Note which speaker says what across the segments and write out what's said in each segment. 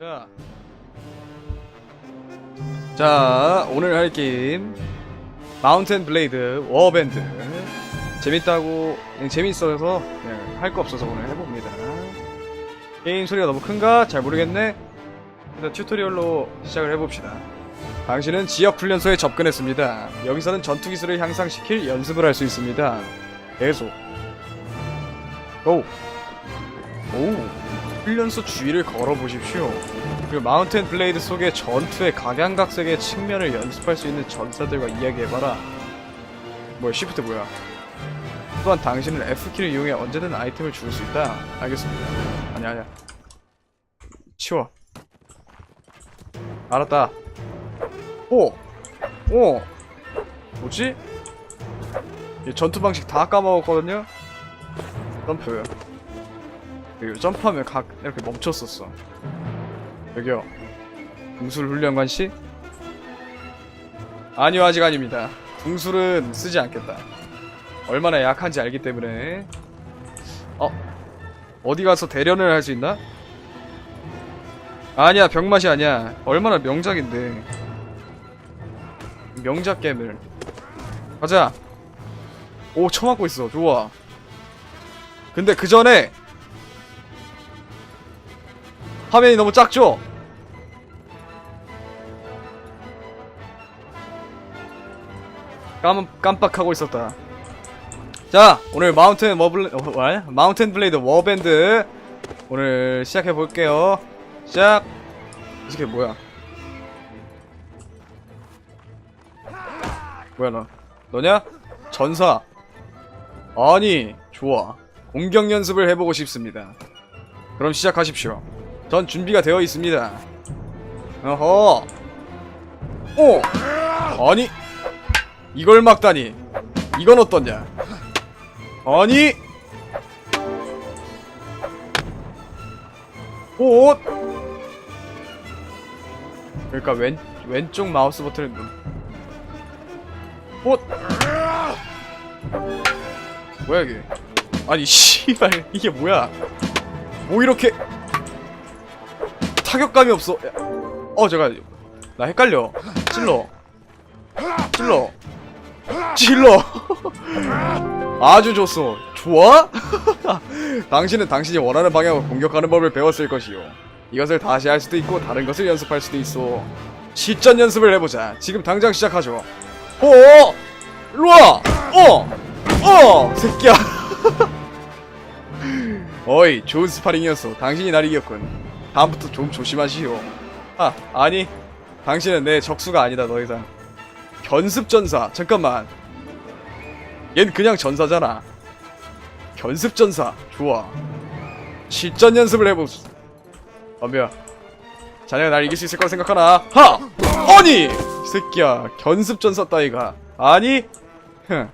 Speaker 1: 자. 자, 오늘 할 게임 마운틴 블레이드 워밴드 재밌다고 재밌어서 할거 없어서 오늘 해봅니다. 게임 소리가 너무 큰가? 잘 모르겠네. 일단 튜토리얼로 시작을 해봅시다. 당신은 지역 훈련소에 접근했습니다. 여기서는 전투 기술을 향상시킬 연습을 할 수 있습니다. 계속. 고! 오! 훈련소 주위를 걸어보십시오. 그리고 마운틴 블레이드 속의 전투의 각양각색의 측면을 연습할 수 있는 전사들과 이야기해봐라. 뭐야, 시프트 뭐야? 또한 당신은 F키를 이용해 언제든 아이템을 주울 수 있다. 알겠습니다. 아니, 아니야. 치워. 알았다. 오! 오! 뭐지? 이 전투 방식 다 까먹었거든요? 그 리고 점프하면 각 이렇게 멈췄었어. 여기요. 궁술 훈련관 씨? 아니요 아직 아닙니다. 궁술은 쓰지 않겠다. 얼마나 약한지 알기 때문에. 어? 어디 가서 대련을 할 수 있나? 아니야 병맛이 아니야. 얼마나 명작인데. 명작 게임을. 가자. 오 쳐맞고 있어. 좋아. 근데 그 전에 화면이 너무 작죠? 깜, 깜빡하고 있었다. 자, 오늘 마운틴 워블, 어, 월? 마운틴 블레이드 워밴드. 오늘 시작해 볼게요. 시작! 이 새끼 뭐야? 뭐야, 너? 너냐? 전사. 아니, 좋아. 공격 연습을 해보고 싶습니다. 그럼 시작하십시오. 전 준비가 되어 있습니다. 어허. 오! 아니! 이걸 막다니. 이건 어떠냐? 아니! 오! 그러니까 왼, 왼쪽 마우스 버튼을 누... 오! 뭐야 이게? 아니 씨발 이게 뭐야? 뭐 이렇게 타격감이 없어. 야, 어 제가 나 헷갈려. 찔러. 찔러. 찔러. 아주 좋소. 좋아? 당신은 당신이 원하는 방향으로 공격하는 법을 배웠을 것이요. 이것을 다시 할 수도 있고 다른 것을 연습할 수도 있어. 실전 연습을 해보자. 지금 당장 시작하죠. 어? 일로와! 어! 어! 새끼야! 어이, 좋은 스파링이었어. 당신이 날 이겼군. 다음부터 좀 조심하시오. 아, 아니. 당신은 내 적수가 아니다, 더 이상. 견습전사. 잠깐만. 얜 그냥 전사잖아. 견습전사. 좋아. 실전 연습을 해보수. 덤벼. 자네가 날 이길 수 있을 거라 생각하나? 하! 아니! 이 새끼야. 견습전사 따위가. 아니? 흥.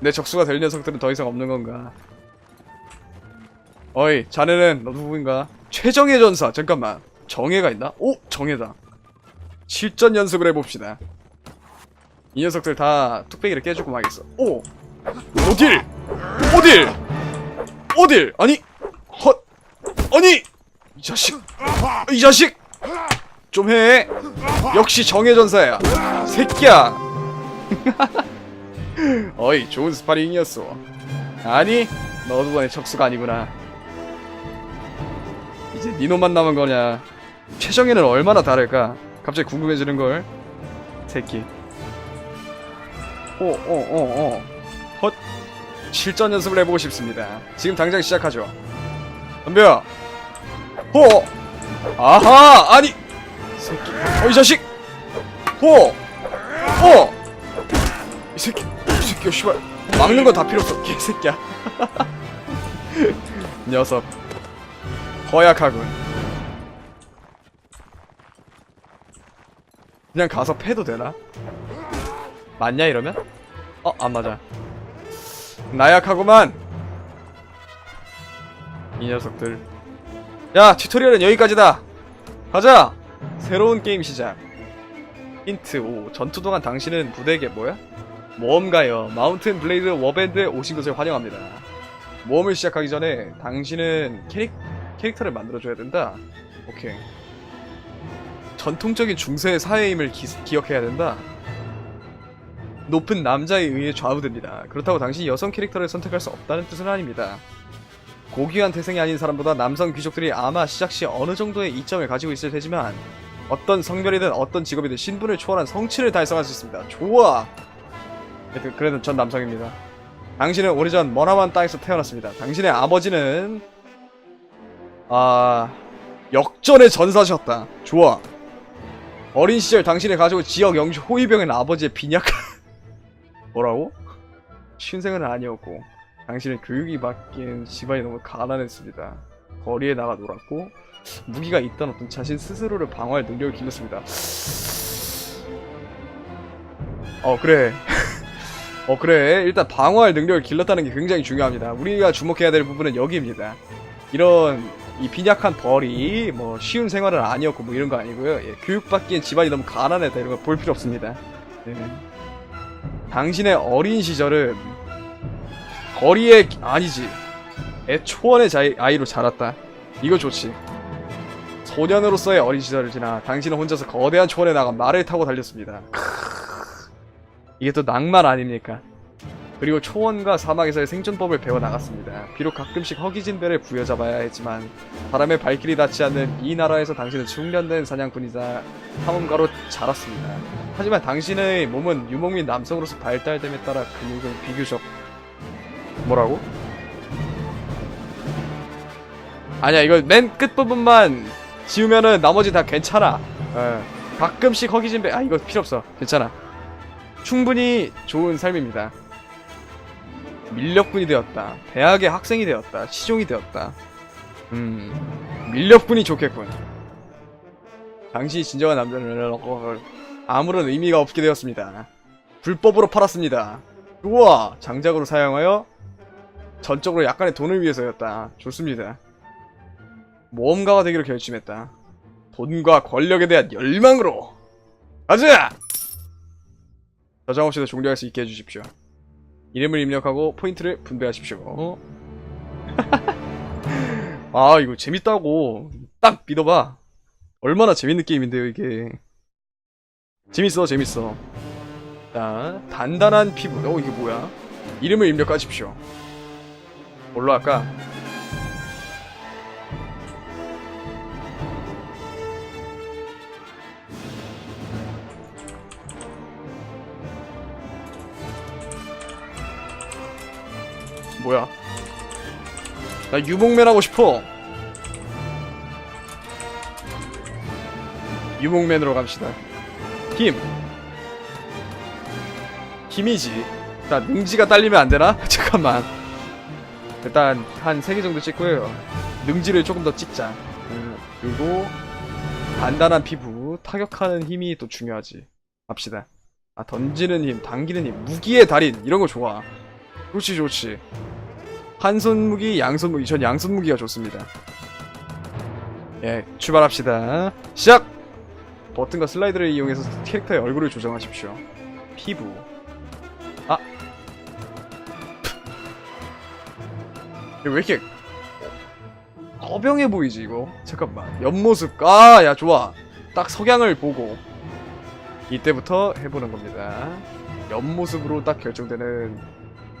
Speaker 1: 내 적수가 될 녀석들은 더 이상 없는 건가? 어이, 자네는 너 누구인가? 최정예 전사. 잠깐만. 정예가 있나? 오, 정예다. 실전 연습을 해봅시다. 이 녀석들 다 뚝배기를 깨주고 마겠어. 오, 어딜? 어딜? 어딜? 아니, 헛, 아니, 이 자식, 이 자식, 좀 해. 역시 정예 전사야. 새끼야. 어이, 좋은 스파링이었어. 아니, 너도 내 적수가 아니구나. 이제 니놈만 남은 거냐? 최정예는 얼마나 다를까? 갑자기 궁금해지는 걸. 새끼. 오, 오, 오, 오. 헛. 실전 연습을 해보고 싶습니다. 지금 당장 시작하죠. 덤벼. 호. 아하. 아니. 새끼. 어, 이 자식. 호. 호. 이 새끼. 이 새끼. 씨발. 막는 건 다 필요 없어. 개새끼야. 녀석. 허약하군. 그냥 가서 패도 되나? 맞냐 이러면? 어, 안 맞아. 나약하구만. 이 녀석들. 야, 튜토리얼은 여기까지다. 가자. 새로운 게임 시작. 힌트 5. 전투 동안 당신은 부대에게 뭐야? 모험가요. 마운틴 블레이드 워밴드에 오신 것을 환영합니다. 모험을 시작하기 전에 당신은 캐릭, 캐릭터를 만들어줘야 된다. 오케이. 전통적인 중세 사회임을 기, 기억해야 된다. 높은 남자에 의해 좌우됩니다. 그렇다고 당신이 여성 캐릭터를 선택할 수 없다는 뜻은 아닙니다. 고귀한 태생이 아닌 사람보다 남성 귀족들이 아마 시작 시 어느 정도의 이점을 가지고 있을 테지만 어떤 성별이든 어떤 직업이든 신분을 초월한 성취를 달성할 수 있습니다. 좋아! 그래도 전 남성입니다. 당신은 오래전 머나먼 땅에서 태어났습니다. 당신의 아버지는 아 역전의 전사셨다. 좋아. 어린 시절 당신의 가족은 지역 영주 호위병인 아버지의 빈약한 뭐라고? 신생은 아니었고 당신은 교육이 바뀐 집안이 너무 가난했습니다. 거리에 나가 놀았고 무기가 있던 어떤 자신 스스로를 방어할 능력을 길렀습니다. 어 그래. 어 그래 일단 방어할 능력을 길렀다는 게 굉장히 중요합니다. 우리가 주목해야 될 부분은 여기입니다. 이런 이 빈약한 벌이 뭐 쉬운 생활은 아니었고 뭐 이런 거 아니고요. 예, 교육받기엔 집안이 너무 가난했다 이런 거 볼 필요 없습니다. 네. 당신의 어린 시절은 거리의 아니지 애초원의 자이, 아이로 자랐다. 이거 좋지. 소년으로서의 어린 시절을 지나 당신은 혼자서 거대한 초원에 나가 말을 타고 달렸습니다. 크으, 이게 또 낭만 아닙니까? 그리고 초원과 사막에서의 생존법을 배워 나갔습니다. 비록 가끔씩 허기진 배를 부여잡아야 했지만 바람에 발길이 닿지 않는 이 나라에서 당신은 숙련된 사냥꾼이자 탐험가로 자랐습니다. 하지만 당신의 몸은 유목민 남성으로서 발달됨에 따라 근육은 비교적 뭐라고? 아니야 이거 맨 끝부분만 지우면은 나머지 다 괜찮아 예. 가끔씩 허기진 배 아 이거 필요 없어 괜찮아 충분히 좋은 삶입니다 밀렵군이 되었다. 대학의 학생이 되었다. 시종이 되었다. 음 밀렵군이 좋겠군. 당신이 진정한 남자는 아무런 의미가 없게 되었습니다. 불법으로 팔았습니다. 우와 장작으로 사용하여 전적으로 약간의 돈을 위해서였다. 좋습니다. 모험가가 되기로 결심했다. 돈과 권력에 대한 열망으로 가자! 저장 없이도 종료할 수 있게 해주십시오. 이름을 입력하고 포인트를 분배하십시오. 아 이거 재밌다고 딱 믿어봐. 얼마나 재밌는 게임인데요 이게. 재밌어 재밌어. 자 단단한 피부. 어 이게 뭐야? 이름을 입력하십시오. 뭘로 할까? 뭐야? 나 유목맨 하고 싶어. 유목맨으로 갑시다. 힘. 힘이지. 일단 능지가 딸리면 안 되나? 잠깐만. 일단 한 3개 정도 찍고요. 능지를 조금 더 찍자. 음, 그리고 단단한 피부, 타격하는 힘이 또 중요하지. 갑시다. 아 던지는 힘, 당기는 힘, 무기의 달인 이런 거 좋아. 좋지 좋지. 한손 무기, 양손 무기. 전 양손 무기가 좋습니다. 예, 출발합시다. 시작! 버튼과 슬라이드를 이용해서 캐릭터의 얼굴을 조정하십시오. 피부. 아. 왜 이렇게 어병해 보이지 이거? 잠깐만. 옆모습. 아, 야 좋아. 딱 석양을 보고 이때부터 해보는 겁니다. 옆모습으로 딱 결정되는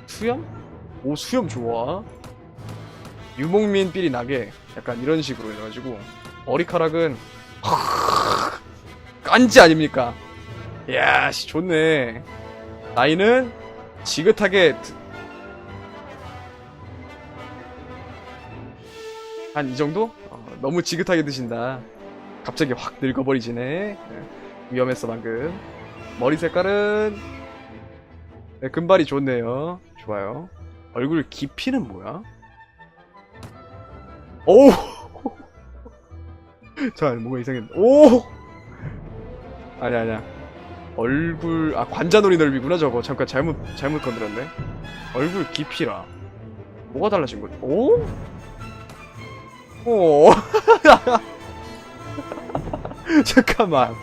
Speaker 1: 수염? 오 수염 좋아. 유목민 삘이 나게 약간 이런 식으로 해가지고 머리카락은 깐지 아닙니까? 이야 씨 좋네. 나이는 지긋하게 한 이 정도? 어, 너무 지긋하게 드신다. 갑자기 확 늙어버리지네. 네, 위험했어 방금. 머리 색깔은? 네, 금발이 좋네요. 좋아요 얼굴 깊이는 뭐야? 오! 자, 뭔가 이상했네. 오! 아니, 아니야. 얼굴, 아, 관자놀이 넓이구나, 저거. 잠깐 잘못, 잘못 건드렸네. 얼굴 깊이라. 뭐가 달라진 거지? 오? 오. 잠깐만.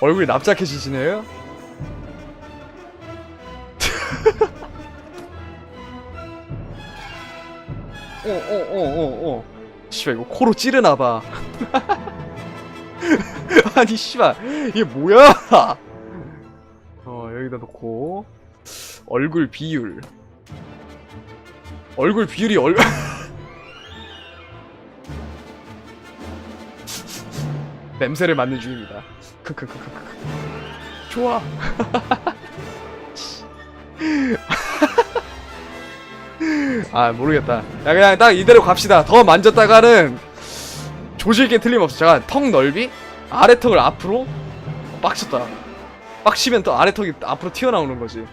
Speaker 1: 얼굴이 납작해지시네요? 어어어어어 씨발 이거 코로 찌르나봐 아니 씨발 이게 뭐야? 어 여기다 놓고 얼굴 비율 얼굴 비율이 얼 냄새를 맡는 중입니다. 크크크크크 좋아. 아 모르겠다. 야 그냥 딱 이대로 갑시다. 더 만졌다가는 조질 게 틀림없어. 잠깐 턱 넓이 아래 턱을 앞으로 어, 빡쳤다. 빡치면 또 아래 턱이 앞으로 튀어나오는 거지.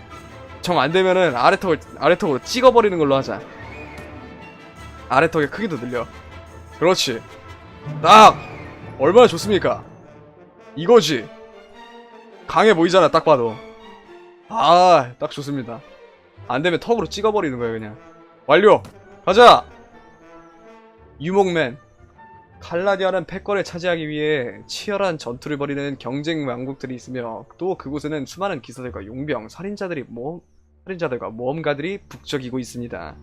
Speaker 1: 정 안 되면은 아래 턱을 아래 턱으로 찍어버리는 걸로 하자. 아래 턱의 크기도 늘려. 그렇지. 딱 얼마나 좋습니까? 이거지. 강해 보이잖아 딱 봐도. 아, 딱 좋습니다. 안 되면 턱으로 찍어버리는 거예요, 그냥. 완료! 가자! 유목맨. 칼라디아는 패권을 차지하기 위해 치열한 전투를 벌이는 경쟁 왕국들이 있으며 또 그곳에는 수많은 기사들과 용병, 살인자들이 모험, 살인자들과 모험가들이 북적이고 있습니다.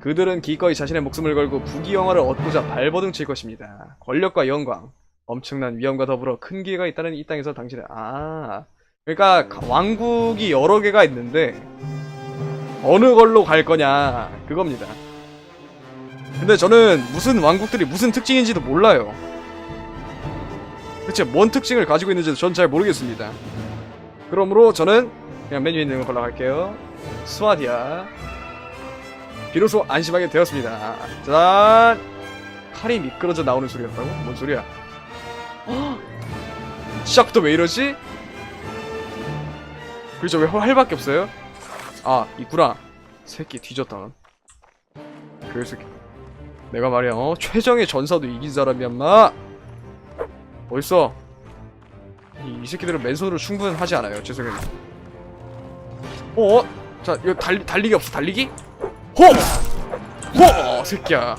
Speaker 1: 그들은 기꺼이 자신의 목숨을 걸고 부귀영화를 얻고자 발버둥 칠 것입니다. 권력과 영광, 엄청난 위험과 더불어 큰 기회가 있다는 이 땅에서 당신은 아 그러니까 가- 왕국이 여러 개가 있는데 어느 걸로 갈 거냐 그겁니다. 근데 저는 무슨 왕국들이 무슨 특징인지도 몰라요. 대체 뭔 특징을 가지고 있는지도 전 잘 모르겠습니다. 그러므로 저는 그냥 메뉴에 있는 걸로 갈게요. 스와디아. 비로소 안심하게 되었습니다. 짠! 칼이 미끄러져 나오는 소리였다고? 뭔 소리야? 헉! 시작부터 왜 이러지? 그렇죠 왜 활밖에 없어요? 아 있구나 새끼 뒤졌다 그 새끼 내가 말이야 어 최정의 전사도 이긴 사람이야 마 어딨어 이, 이 새끼들은 맨손으로 충분하지 않아요 죄송해요 어? 어? 자 이거 달, 달리기 없어 달리기? 호! 호! 새끼야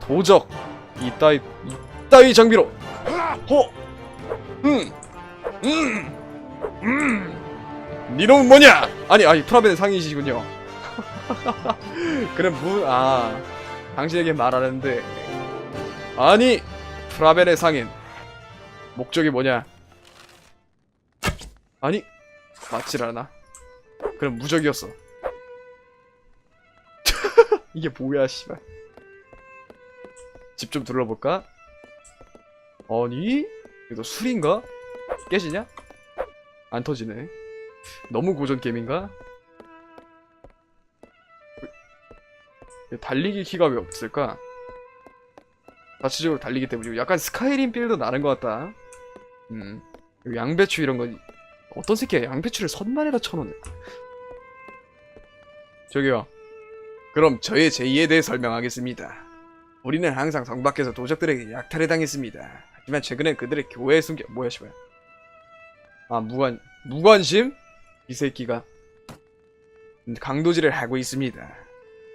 Speaker 1: 도적 이따위 이따위 장비로 호! 음! 음! 음! 니놈은 뭐냐? 아니 아니 프라벤 상인이시군요 그럼 무.. 아 당신에게 말하는데 아니 프라벤의 상인 목적이 뭐냐 아니 맞질 않아 그럼 무적이었어 이게 뭐야 씨발 집 좀 둘러볼까? 아니 이거 술인가? 깨지냐? 안 터지네 너무 고전 게임인가? 달리기 키가 왜 없을까? 자체적으로 달리기 때문이고 약간 스카이림 필도 나는 것 같다. 음. 양배추 이런 거 어떤 새끼야? 양배추를 선반에다 쳐놓네. 저기요. 그럼 저의 제의에 대해 설명하겠습니다. 우리는 항상 성 밖에서 도적들에게 약탈을 당했습니다. 하지만 최근엔 그들의 교회에 숨겨 뭐야 씨발. 아 무관 무관심? 이 새끼가 강도질을 하고 있습니다.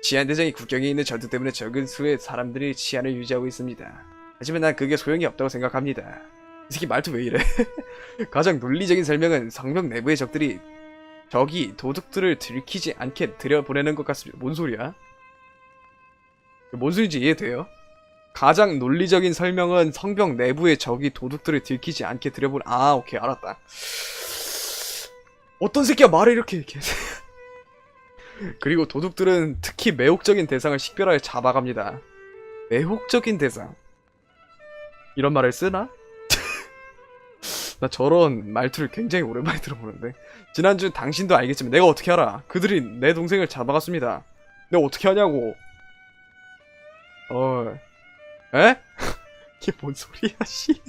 Speaker 1: 치안대장이 국경에 있는 전투 때문에 적은 수의 사람들이 치안을 유지하고 있습니다. 하지만 난 그게 소용이 없다고 생각합니다. 이 새끼 말투 왜 이래? 가장 논리적인 설명은 성벽 내부의 적들이 적이 도둑들을 들키지 않게 들여보내는 것 같습니다. 뭔 소리야? 뭔 소리인지 이해돼요? 가장 논리적인 설명은 성벽 내부의 적이 도둑들을 들키지 않게 들여보내 아 오케이 알았다 어떤 새끼가 말을 이렇게 이렇게 그리고 도둑들은 특히 매혹적인 대상을 식별하여 잡아갑니다. 매혹적인 대상. 이런 말을 쓰나? 나 저런 말투를 굉장히 오랜만에 들어보는데. 지난주 당신도 알겠지만 내가 어떻게 알아? 그들이 내 동생을 잡아갔습니다. 내가 어떻게 하냐고. 어 에? 이게 뭔 소리야, 씨.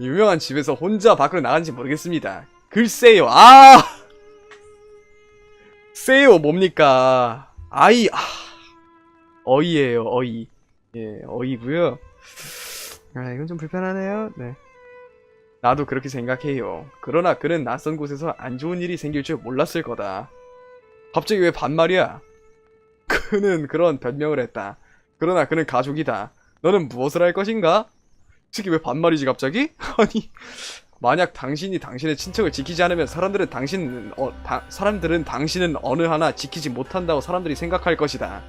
Speaker 1: 유명한 집에서 혼자 밖으로 나간지 모르겠습니다. 글쎄요, 아! 세요, 뭡니까? 아이, 아. 어이예요, 어이. 예, 어이구요 아, 이건 좀 불편하네요. 네. 나도 그렇게 생각해요. 그러나 그는 낯선 곳에서 안 좋은 일이 생길 줄 몰랐을 거다. 갑자기 왜 반말이야? 그는 그런 변명을 했다. 그러나 그는 가족이다. 너는 무엇을 할 것인가? 특히 왜 반말이지 갑자기? 아니 만약 당신이 당신의 친척을 지키지 않으면 사람들은 당신 어, 다, 사람들은 당신은 어느 하나 지키지 못한다고 사람들이 생각할 것이다.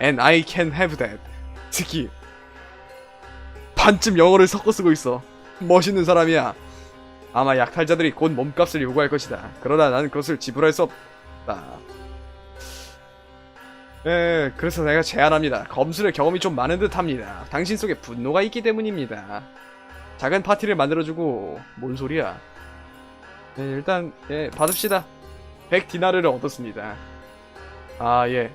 Speaker 1: And I can have that. 특히 반쯤 영어를 섞어 쓰고 있어. 멋있는 사람이야. 아마 약탈자들이 곧 몸값을 요구할 것이다. 그러나 나는 그것을 지불할 수 없다. 예, 그래서 내가 제안합니다. 검술의 경험이 좀 많은 듯 합니다. 당신 속에 분노가 있기 때문입니다. 작은 파티를 만들어주고, 뭔 소리야? 예, 일단, 예, 받읍시다. 100디나르를 얻었습니다. 아, 예.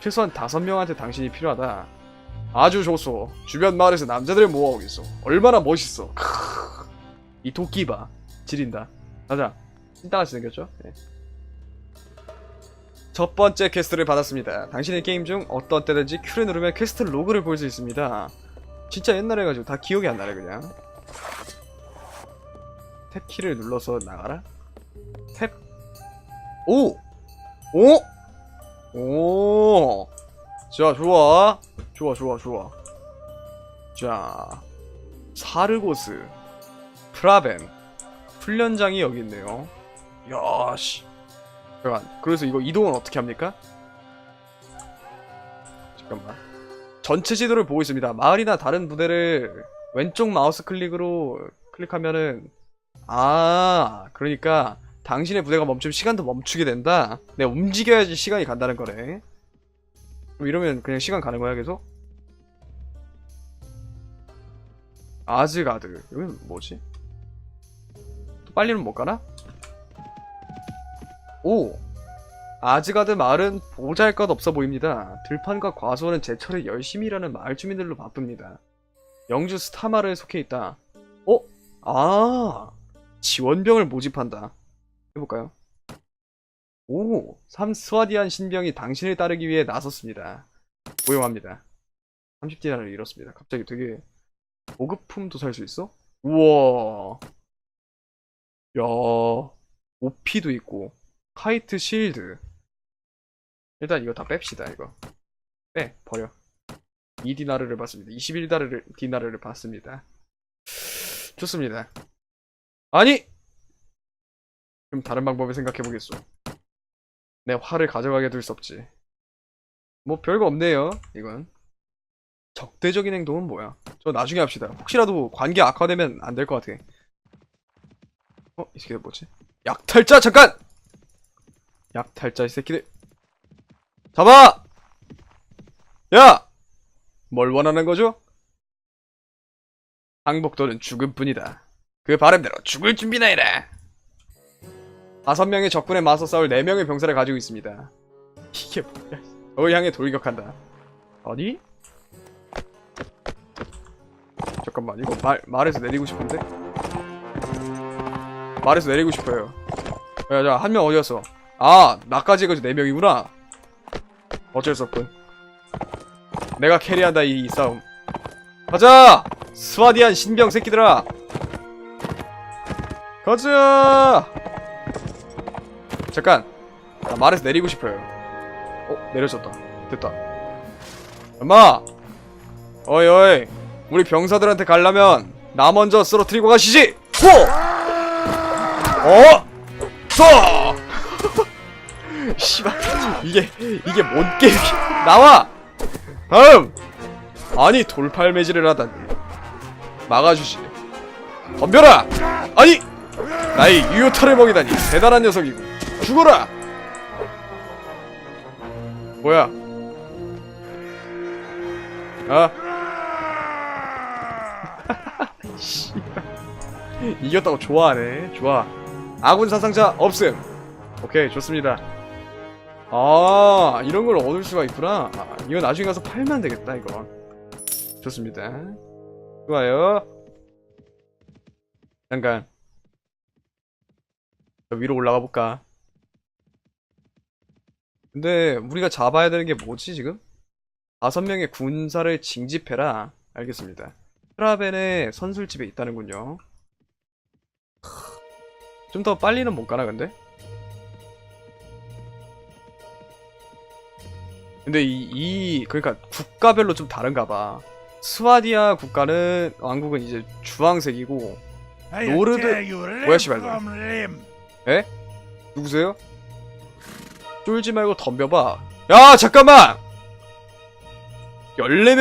Speaker 1: 최소한 다섯 명한테 당신이 필요하다. 아주 좋소. 주변 마을에서 남자들을 모아오겠소. 얼마나 멋있어. 크으. 이 도끼 봐. 지린다. 가자. 찐따같이 생겼죠? 네. 첫 번째 퀘스트를 받았습니다. 당신의 게임 중 어떤 때든지 Q를 누르면 퀘스트 로그를 볼 수 있습니다. 진짜 옛날에 가지고 다 기억이 안 나네 그냥. 탭 키를 눌러서 나가라. 탭. 오. 오. 오. 자 좋아. 좋아 좋아 좋아. 자 사르고스 프라벤 훈련장이 여기 있네요. 야 씨. 잠깐. 그래서 이거 이동은 어떻게 합니까? 잠깐만. 전체 지도를 보고 있습니다. 마을이나 다른 부대를 왼쪽 마우스 클릭으로 클릭하면은 아 그러니까 당신의 부대가 멈추면 시간도 멈추게 된다. 네 움직여야지 시간이 간다는 거네. 그럼 이러면 그냥 시간 가는 거야 계속? 아즈가드 여긴 뭐지? 또 빨리는 못 가나? 오! 아즈가드 마을은 보잘 것 없어 보입니다. 들판과 과수원은 제철에 열심히 일하는 마을 주민들로 바쁩니다. 영주 스타마을에 속해 있다. 어? 아! 지원병을 모집한다. 해볼까요? 오! 삼스와디안 신병이 당신을 따르기 위해 나섰습니다. 고용합니다. 30디나를 잃었습니다. 갑자기 되게 보급품도 살 수 있어? 우와. 야, 오피도 있고, 카이트 실드. 일단 이거 다 뺍시다, 이거. 빼, 버려. 2디나르를 받습니다. 21디나르를, 디나르를 받습니다. 좋습니다. 아니! 그럼 다른 방법을 생각해 보겠소. 내 활을 가져가게 둘 수 없지. 뭐 별거 없네요, 이건. 적대적인 행동은 뭐야? 저 나중에 합시다. 혹시라도 관계 악화되면 안 될 것 같아. 어? 이 새끼들 뭐지? 약탈자 잠깐! 약탈자 이 새끼들 잡아! 야! 뭘 원하는 거죠? 항복도는 죽을 뿐이다. 그 바람대로 죽을 준비나 해라. 다섯 명의 적군에 맞서 싸울 네 명의 병사를 가지고 있습니다. 이게 뭐야? 저 향해 돌격한다. 아니? 잠깐만 이거 말 말에서 내리고 싶은데? 말에서 내리고 싶어요. 야자 한 명 어디였어? 아 나까지 해가지고 네 명이구나. 어쩔 수 없군. 내가 캐리한다 이, 이 싸움. 가자! 스와디안 신병 새끼들아! 가자! 잠깐! 나 말에서 내리고 싶어요. 어? 내려졌다. 됐다. 엄마! 어이 어이! 우리 병사들한테 가려면 나 먼저 쓰러뜨리고 가시지! 호! 어? 쏘! 씨발 이게 이게 뭔 게임이야 나와! 다음! 아니 돌팔 매질을 하다니 막아주시 덤벼라! 아니! 나의 유효타를 먹이다니 대단한 녀석이고 죽어라! 뭐야 아. 이겼다고 좋아하네. 좋아. 아군 사상자 없음. 오케이, 좋습니다. 아, 이런 걸 얻을 수가 있구나. 아, 이거 나중에 가서 팔면 되겠다, 이거. 좋습니다. 좋아요. 잠깐. 저 위로 올라가 볼까? 근데 우리가 잡아야 되는 게 뭐지, 지금? 다섯 명의 군사를 징집해라. 알겠습니다. 트라벤의 선술집에 있다는군요. 좀 더 빨리는 못 가나 근데? 근데 이, 이 그러니까 국가별로 좀 다른가 봐. 스와디아 국가는 왕국은 이제 주황색이고 노르드 뭐야, 씨발, 너. 에? 누구세요? 쫄지 말고 덤벼봐. 야 잠깐만. 14명